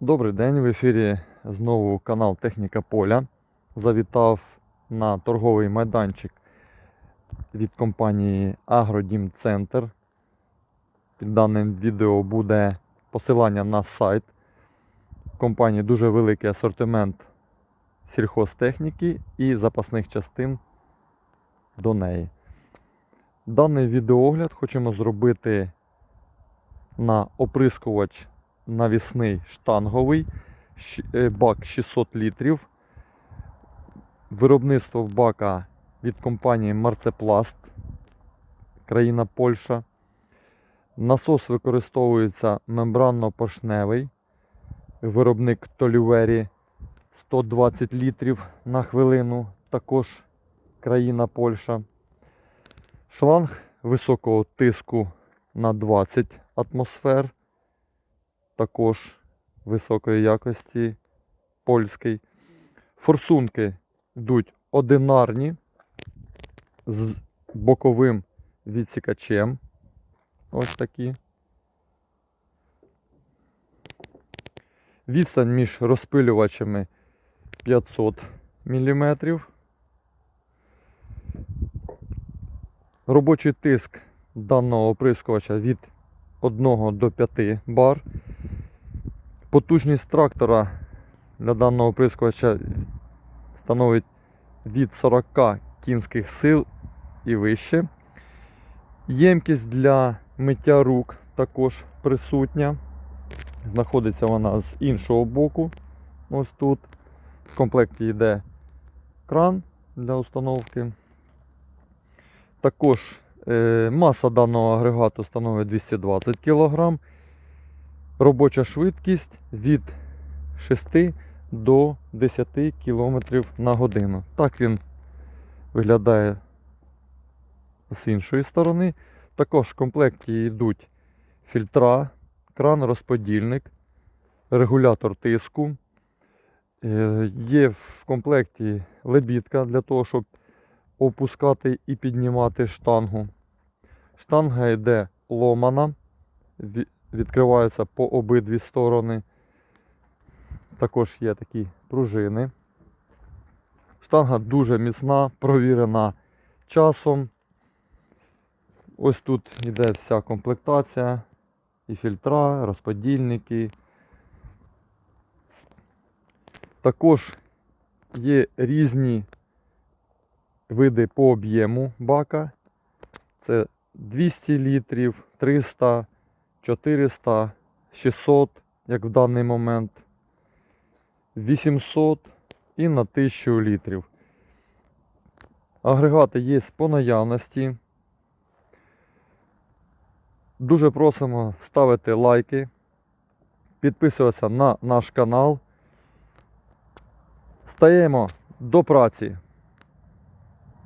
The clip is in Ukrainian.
Добрий день, в ефірі знову канал Техніка Поля. Завітав на торговий майданчик від компанії Агродім Центр. Під даним відео буде посилання на сайт. В компанії дуже великий асортимент сільхозтехніки і запасних частин до неї. Даний відеоогляд хочемо зробити на оприскувач навісний штанговий, е, бак 600 літрів. Виробництво бака від компанії Марцепласт, країна Польща. Насос використовується мембранно-поршневий. Виробник Толювері 120 літрів на хвилину, також країна Польща. Шланг високого тиску на 20 атмосфер також високої якості польський. Форсунки йдуть одинарні з боковим відсікачем. Ось такі. Відстань між розпилювачами 500 мм. Робочий тиск даного оприскувача від 1 до 5 бар. Потужність трактора для даного оприскувача становить від 40 кінських сил і вище. Ємкість для миття рук також присутня. Знаходиться вона з іншого боку. Ось тут. В комплекті йде кран для установки. Також е, маса даного агрегату становить 220 кг. Робоча швидкість від 6 до 10 км на годину. Так він виглядає з іншої сторони. Також в комплекті йдуть фільтра, кран розподільник, регулятор тиску. Е, Є в комплекті лебідка для того, щоб опускати і піднімати штангу. Штанга йде ломана, ві- відкривається по обидві сторони. Також є такі пружини. Штанга дуже міцна, провірена часом. Ось тут йде вся комплектація. І фільтра, розподільники. Також є різні види по об'єму бака. Це 200 літрів, 300, 400, 600, як в даний момент, 800 і на 1000 літрів. Агрегати є по наявності. Дуже просимо ставити лайки, підписуватися на наш канал. Стаємо до праці.